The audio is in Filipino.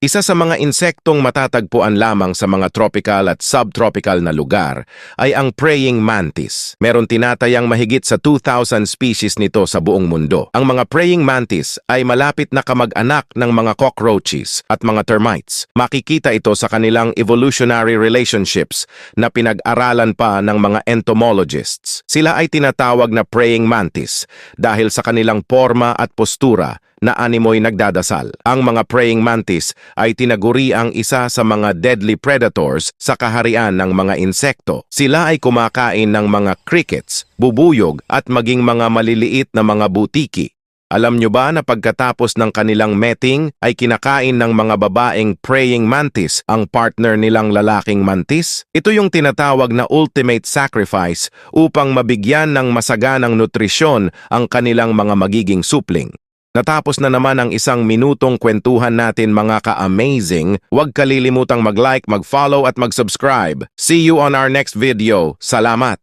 Isa sa mga insektong matatagpuan lamang sa mga tropical at subtropical na lugar ay ang praying mantis. Meron tinatayang mahigit sa 2,000 species nito sa buong mundo. Ang mga praying mantis ay malapit na kamag-anak ng mga cockroaches at mga termites. Makikita ito sa kanilang evolutionary relationships na pinag-aralan pa ng mga entomologists. Sila ay tinatawag na praying mantis dahil sa kanilang forma at postura na animoy nagdadasal. Ang mga praying mantis ay tinaguri ang isa sa mga deadly predators sa kaharian ng mga insekto. Sila ay kumakain ng mga crickets, bubuyog at maging mga maliliit na mga butiki. Alam nyo ba na pagkatapos ng kanilang mating ay kinakain ng mga babaeng praying mantis ang partner nilang lalaking mantis? Ito yung tinatawag na ultimate sacrifice upang mabigyan ng masaganang nutrisyon ang kanilang mga magiging supling. Natapos na naman ang isang minutong kwentuhan natin mga ka-amazing. Huwag kalilimutang mag-like, mag-follow at mag-subscribe. See you on our next video. Salamat!